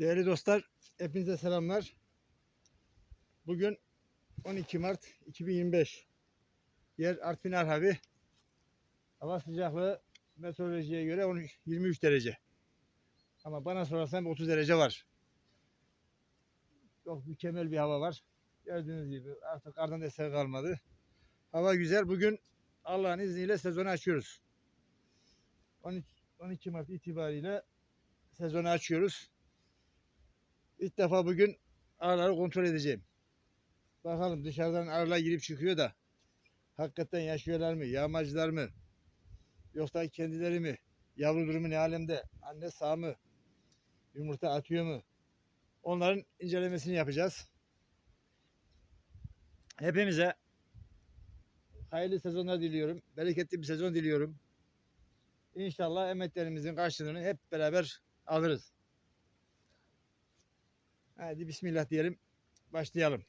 Değerli dostlar, hepinize selamlar. Bugün 12 Mart 2025. Yer Artvin Arhavi. Hava sıcaklığı meteorolojiye göre 13, 23 derece. Ama bana sorarsan 30 derece var. Çok mükemmel bir hava var. Gördüğünüz gibi artık kardan eser kalmadı. Hava güzel. Bugün Allah'ın izniyle sezonu açıyoruz. 13, 12 Mart itibariyle sezonu açıyoruz. İlk defa bugün arıları kontrol edeceğim. Bakalım dışarıdan arılar girip çıkıyor da hakikaten yaşıyorlar mı? Yağmacılar mı? Yoksa kendileri mi? Yavru durumu ne alemde? Anne sağ mı? Yumurta atıyor mu? Onların incelemesini yapacağız. Hepimize hayırlı sezonlar diliyorum. Bereketli bir sezon diliyorum. İnşallah emeklerimizin karşılığını hep beraber alırız. Hadi bismillah diyelim. Başlayalım.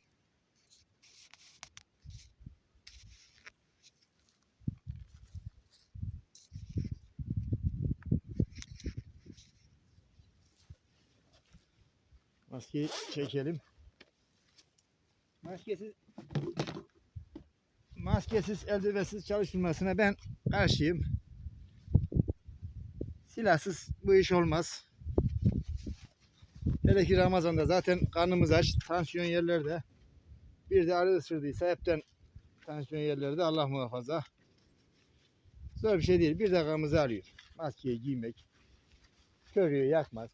Maskeyi çekelim. Maskesiz maskesiz, eldivensiz çalışılmasına ben karşıyım. Silahsız bu iş olmaz. Hele ki Ramazan'da zaten karnımız aç, tansiyon yerlerde. Bir de arı ısırdıysa hepten tansiyon yerlerde Allah muhafaza. Zor bir şey değil. Bir dakikamızı alıyor. Maskeyi giymek. Körüğü yakmaz.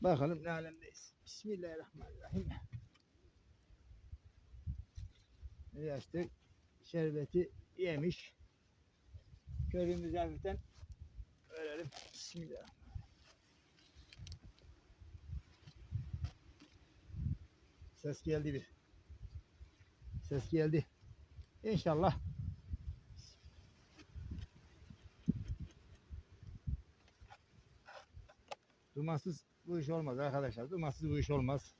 Bakalım ne alemdeyiz. Bismillahirrahmanirrahim. Ne açtık? Şerbeti yemiş. Körüğümüzü hafiften verelim. Bismillah. Ses geldi bir. Ses geldi. İnşallah. Dumansız bu iş olmaz arkadaşlar. Dumansız bu iş olmaz.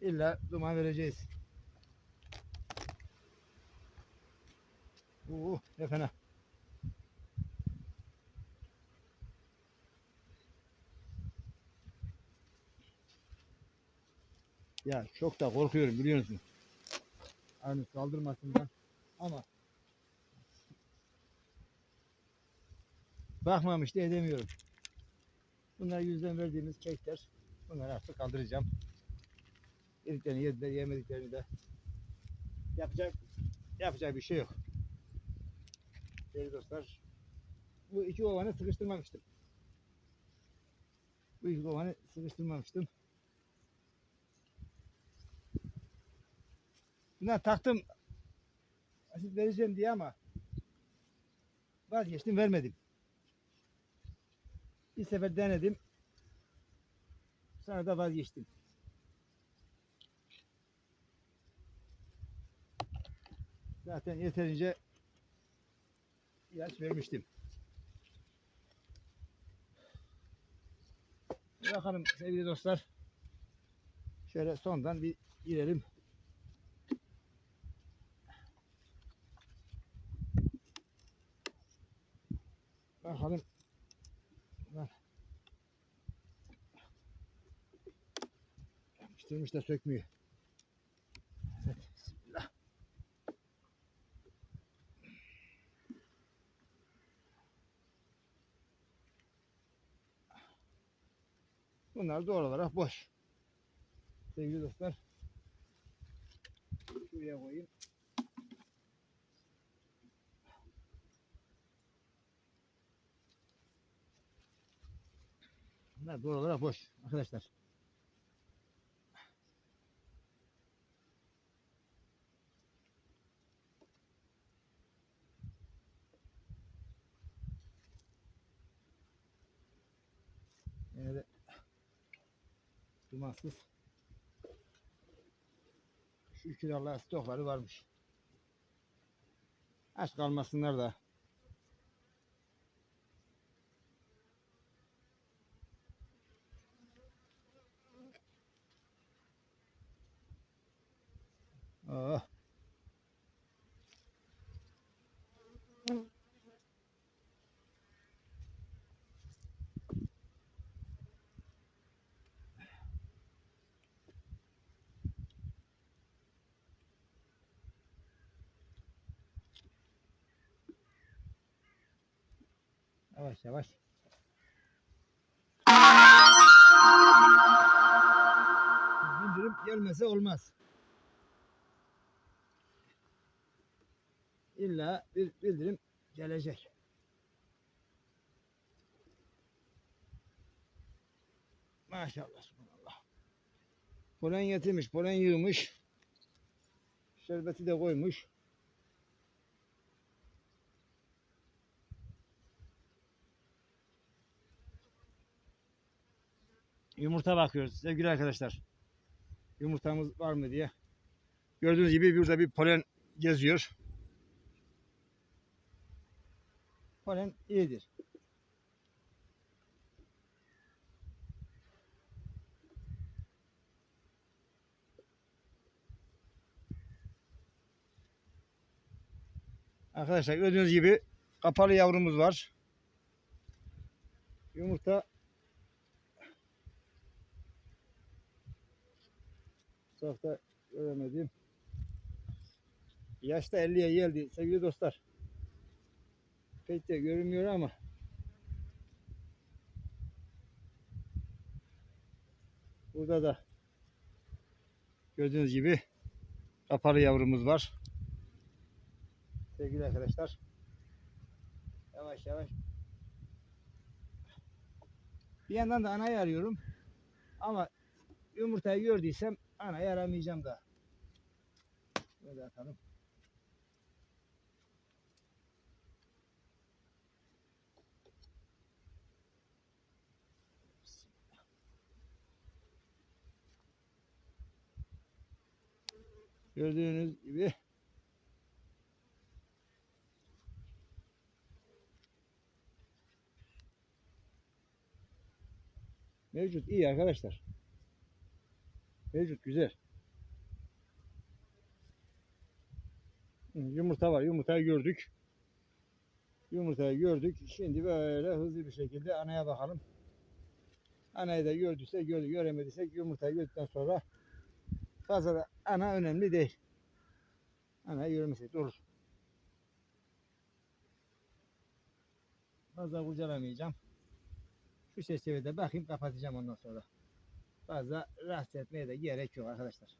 İlla duman vereceğiz. Oo, ne fena. Ya çok da korkuyorum biliyor musun? Hani saldırmasından ama bakmamış da edemiyorum. Bunlar yüzden verdiğimiz kekler. Bunları artık kaldıracağım. Yediklerini yediler, yemediklerini de yapacak yapacak bir şey yok. Değerli dostlar, bu iki kovanı sıkıştırmamıştım. Bu iki kovanı sıkıştırmamıştım. Buna taktım asit vereceğim diye ama vazgeçtim vermedim. Bir sefer denedim. Sonra da vazgeçtim. Zaten yeterince ilaç vermiştim. Bakalım sevgili dostlar. Şöyle sondan bir girelim. Bakalım. Yapıştırmış da sökmüyor. Evet. Bismillah. Bunlar doğal olarak boş. Sevgili dostlar. Şuraya koyayım. Bunlar doğal olarak boş arkadaşlar. Yine dumansız şükür Allah'a stokları varmış. Aç kalmasınlar da. Ah. Yavaş yavaş. Bildirim gelmese olmaz. İlla bir bildirim gelecek. Maşallah subhanallah. Polen getirmiş, polen yığmış. Şerbeti de koymuş. Yumurta bakıyoruz sevgili arkadaşlar. Yumurtamız var mı diye. Gördüğünüz gibi burada bir polen geziyor. Polen iyidir. Arkadaşlar gördüğünüz gibi kapalı yavrumuz var. Yumurta Uzakta göremedim. Yaşta 50'ye geldi sevgili dostlar. Pek de görünmüyor ama burada da gördüğünüz gibi kapalı yavrumuz var. Sevgili arkadaşlar. Yavaş yavaş. Bir yandan da anayı arıyorum. Ama yumurtayı gördüysem anayı aramayacağım da. Böyle atalım. Gördüğünüz gibi mevcut iyi arkadaşlar. Mevcut güzel. Yumurta var. Yumurtayı gördük. Yumurtayı gördük. Şimdi böyle hızlı bir şekilde anaya bakalım. Anayı da gördüyse gördü. Göremediysek yumurtayı gördükten sonra fazla da ana önemli değil. Görmesek de olur. Fazla kurcalamayacağım. Şu çerçevede bakayım kapatacağım ondan sonra. Fazla rahatsız etmeye de gerek yok arkadaşlar.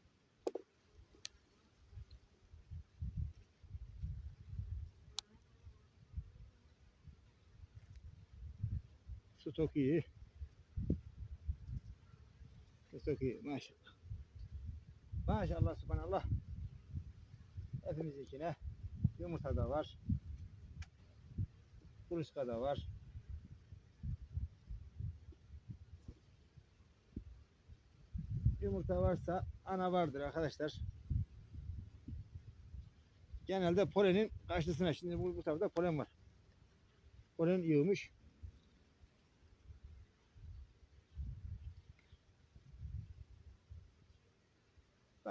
Stok iyi. Stok iyi maşallah. Maşallah subhanallah. Hepimizinkine yumurta da var. Kuluçka da var. Yumurta varsa ana vardır arkadaşlar. Genelde polenin karşısına. Şimdi bu, bu tarafta polen var. Polen yığmış.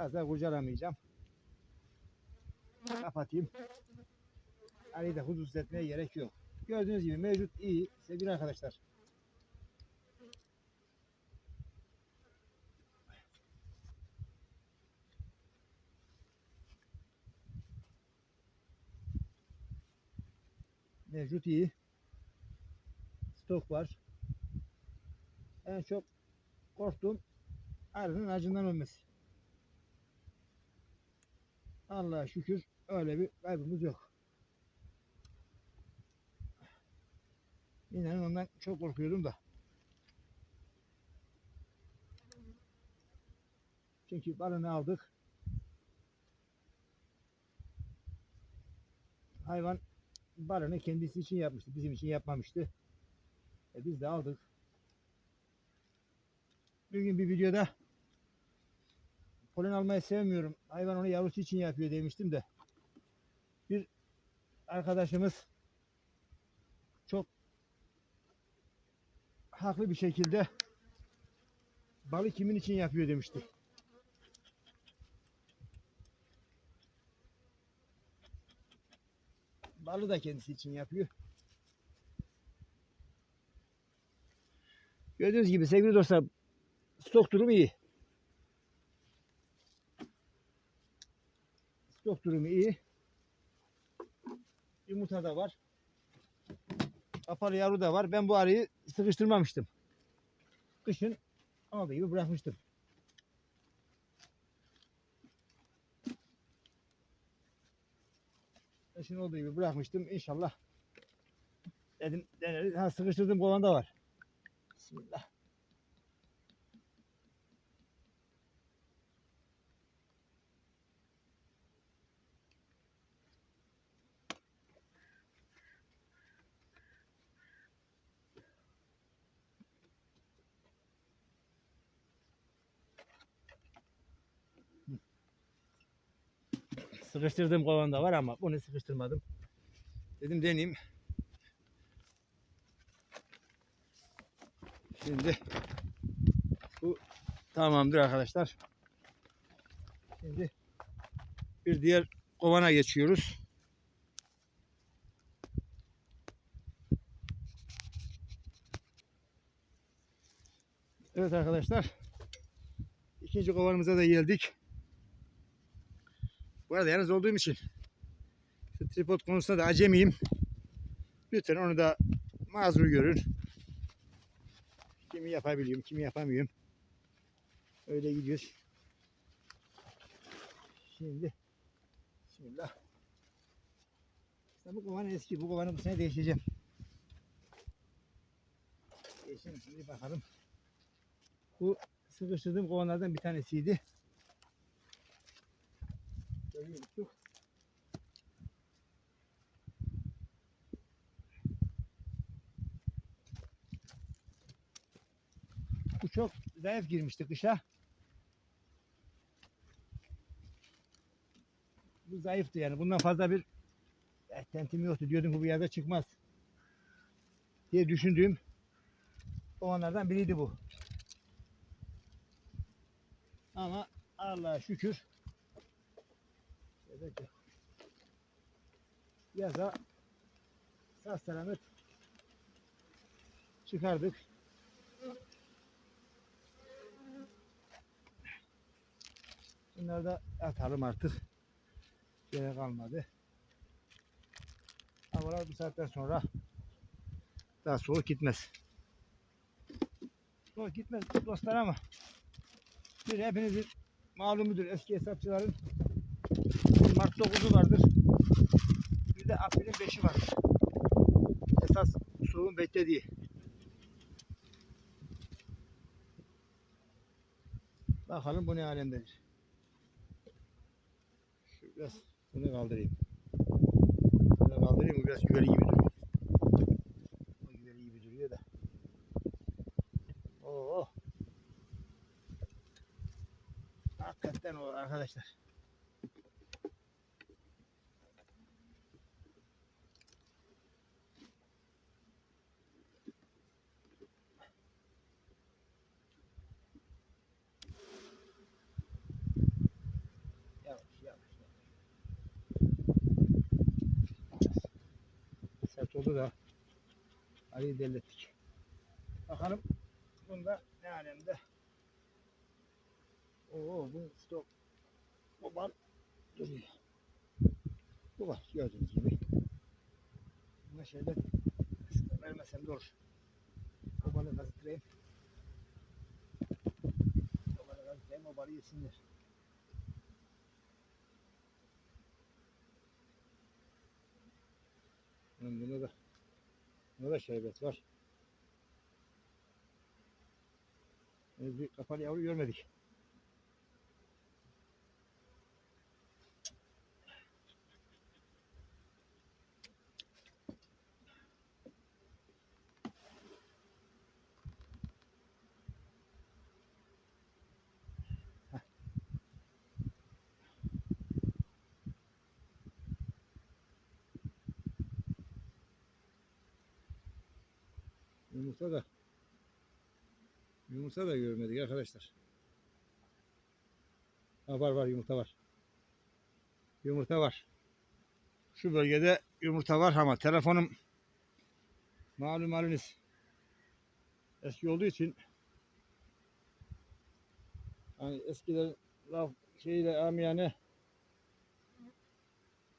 Fazla kurcalamayacağım. Kapatayım. Ali de huzursuz etmeye gerek yok. Gördüğünüz gibi mevcut iyi sevgili arkadaşlar. Mevcut iyi. Stok var. En çok korktuğum arının acından ölmesi. Allah'a şükür öyle bir kaybımız yok. İnanın ondan çok korkuyordum da. Çünkü balını aldık. Hayvan balını kendisi için yapmıştı. Bizim için yapmamıştı. E biz de aldık. Bugün bir videoda polen almayı sevmiyorum. Hayvan onu yavrusu için yapıyor demiştim de. Bir arkadaşımız çok haklı bir şekilde balı kimin için yapıyor demişti. Balı da kendisi için yapıyor. Gördüğünüz gibi sevgili dostlar stok durumu iyi. Stok durumu iyi. Yumurta da var. Kapalı yavru da var. Ben bu arıyı sıkıştırmamıştım. Kışın olduğu gibi bırakmıştım. Kışın olduğu gibi bırakmıştım. İnşallah dedim deneriz. Ha sıkıştırdığım kovan da var. Bismillah. Sıkıştırdığım kovan da var ama bunu sıkıştırmadım. Dedim deneyeyim. Şimdi bu tamamdır arkadaşlar. Şimdi bir diğer kovana geçiyoruz. Evet arkadaşlar. ikinci kovanımıza da geldik. Bu arada yalnız olduğum için şu tripod konusunda da acemiyim. Lütfen onu da mazur görün. Kimi yapabiliyorum, kimi yapamıyorum. Öyle gidiyoruz. Şimdi Bismillah. İşte bu kovan eski. Bu kovanı bu sene değişeceğim. Değişelim şimdi bakalım. Bu sıkıştırdığım kovanlardan bir tanesiydi. Bu çok zayıf girmişti kışa. Bu zayıftı yani. Bundan fazla bir tentim yoktu. Diyordum ki bu yerde çıkmaz. Diye düşündüğüm onlardan biriydi bu. Ama Allah'a şükür Evet. Yaza sağ selamet çıkardık. Bunları da atalım artık. Gerek kalmadı. Havalar bu saatten sonra daha soğuk gitmez. Soğuk gitmez dostlar ama bir hepinizin malumudur eski hesapçıların 9'u vardır. Bir de April'in 5'i vardır. Esas soğuğun beklediği. Bakalım bu ne alemdedir. Şu biraz bunu kaldırayım. Bunu kaldırayım bu biraz güveli gibi duruyor. O güveli gibi duruyor da. Oo. Hakikaten o arkadaşlar. Yavaş yavaş. yavaş. Sert oldu da arayı dellettik. Bakalım bunda ne alemde. Oo bu stok. Bu bal duruyor. Bu var gördüğünüz gibi. Buna şunu vermesem de olur. O balı gazeteleyim. O balı gazeteleyim o balı yesinler. Lan Bunda da bunda da şerbet var. Biz bir kapalı yavru görmedik. Yumurta da yumurta da görmedik arkadaşlar. Ha, var var yumurta var. Yumurta var. Şu bölgede yumurta var ama telefonum malum haliniz eski olduğu için hani eskiler laf şeyle amiyane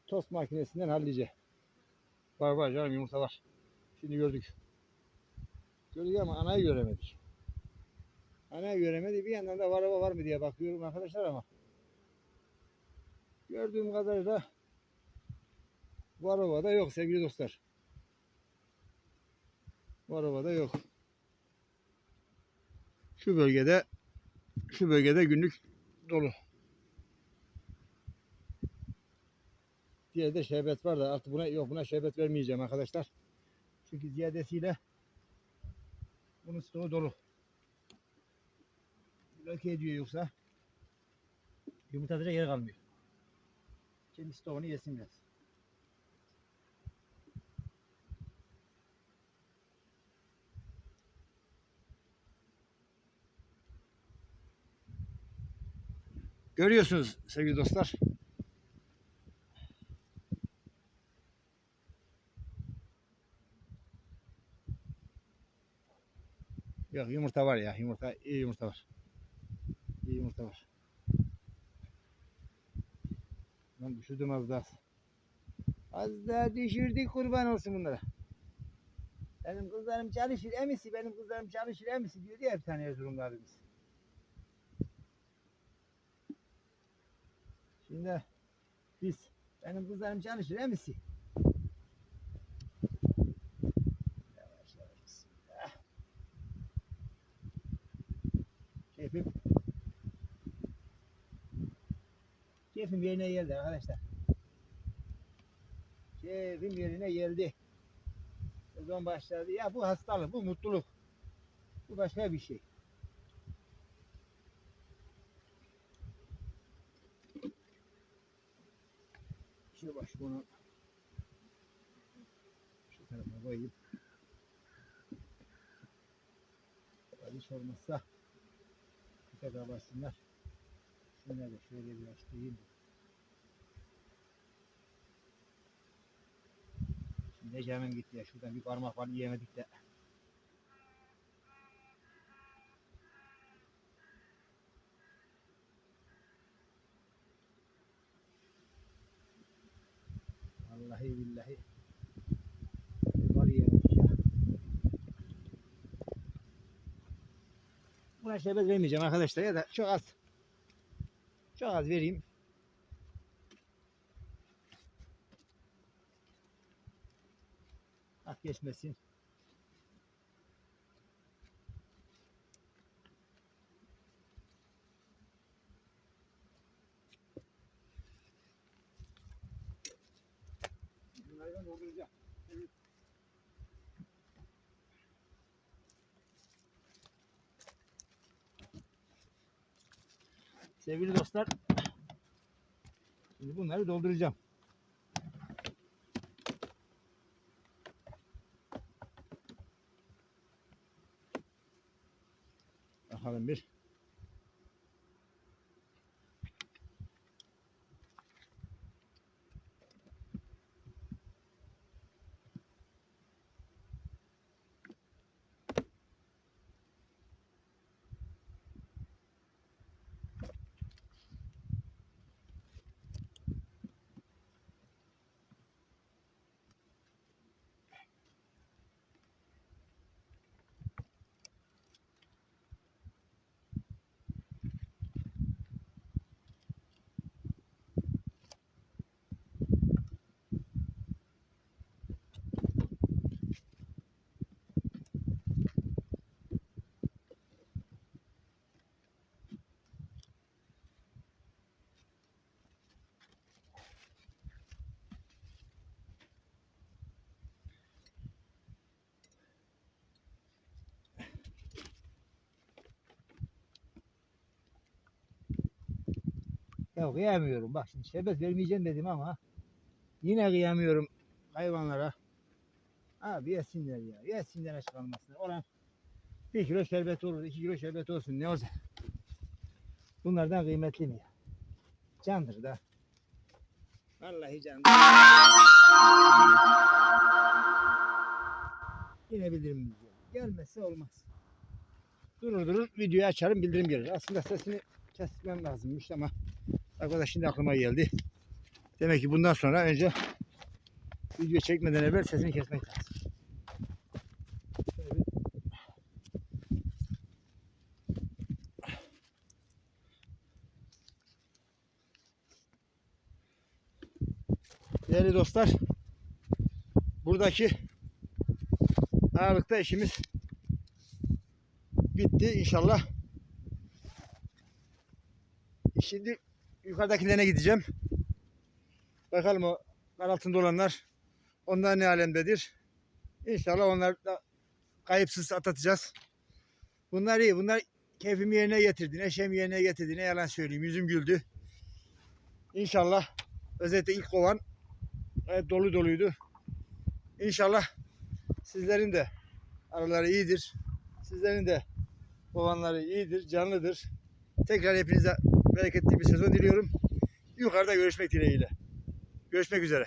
tost makinesinden hallice. Var var canım yumurta var. Şimdi gördük. Gördük ama anayı göremedik. Anayı göremedik. Bir yandan da araba var mı diye bakıyorum arkadaşlar ama. Gördüğüm kadarıyla Varova'da yok sevgili dostlar. Varova'da yok. Şu bölgede şu bölgede günlük dolu. Diğerde şerbet var da artık buna yok buna şerbet vermeyeceğim arkadaşlar. Çünkü ziyadesiyle bunun stoğu dolu. Bloke ediyor yoksa yumurtacıya yer kalmıyor. Kendi stoğunu yesin biraz. Görüyorsunuz sevgili dostlar. Yok yumurta var ya yumurta iyi yumurta var. İyi yumurta var. Lan düşürdüm az daha. Az daha düşürdük kurban olsun bunlara. Benim kızlarım çalışır emisi benim kızlarım çalışır emisi diyor ya bir tane Erzurumlu abimiz. Şimdi biz benim kızlarım çalışır emisi. Yavaş yavaş bismillah. Keyfim Keyfim yerine geldi arkadaşlar. Keyfim yerine geldi. Sezon başladı. Ya bu hastalık, bu mutluluk. Bu başka bir şey. Şu baş bunu şu tarafa koyayım. Hiç olmazsa tekrar başsınlar. Şunları da şöyle bir açtırayım. Ne canım gitti ya. Şuradan bir parmak var yiyemedik de. Vallahi billahi. Var yiyemedik ya. Buna şerbet vermeyeceğim arkadaşlar ya da çok az. Çok az vereyim. Ah geçmesin. Ben dolduracağım. Sevgili dostlar, şimdi bunları dolduracağım. Bakalım bir. Ya kıyamıyorum. Bak şimdi şerbet vermeyeceğim dedim ama yine kıyamıyorum hayvanlara. Abi yesinler ya. Yesinler aç kalmasın. Olan bir kilo şerbet olur, iki kilo şerbet olsun. Ne olacak? Bunlardan kıymetli mi ya? Candır da. Vallahi candır. Yine bildirim Gelmezse olmaz. Durur durur videoyu açarım bildirim gelir. Aslında sesini kesmem lazımmış ama Arkadaş şimdi aklıma geldi. Demek ki bundan sonra önce video çekmeden evvel sesini kesmek lazım. Değerli dostlar, buradaki ağırlıkta işimiz bitti inşallah. Şimdi yukarıdakilerine gideceğim. Bakalım o kar altında olanlar onlar ne alemdedir. İnşallah onlar da kayıpsız atlatacağız. Bunlar iyi. Bunlar keyfimi yerine getirdi. Neşemi yerine getirdi. Ne yalan söyleyeyim. Yüzüm güldü. İnşallah özellikle ilk kovan gayet dolu doluydu. İnşallah sizlerin de araları iyidir. Sizlerin de kovanları iyidir, canlıdır. Tekrar hepinize bereketli bir sezon diliyorum. Yukarıda görüşmek dileğiyle. Görüşmek üzere.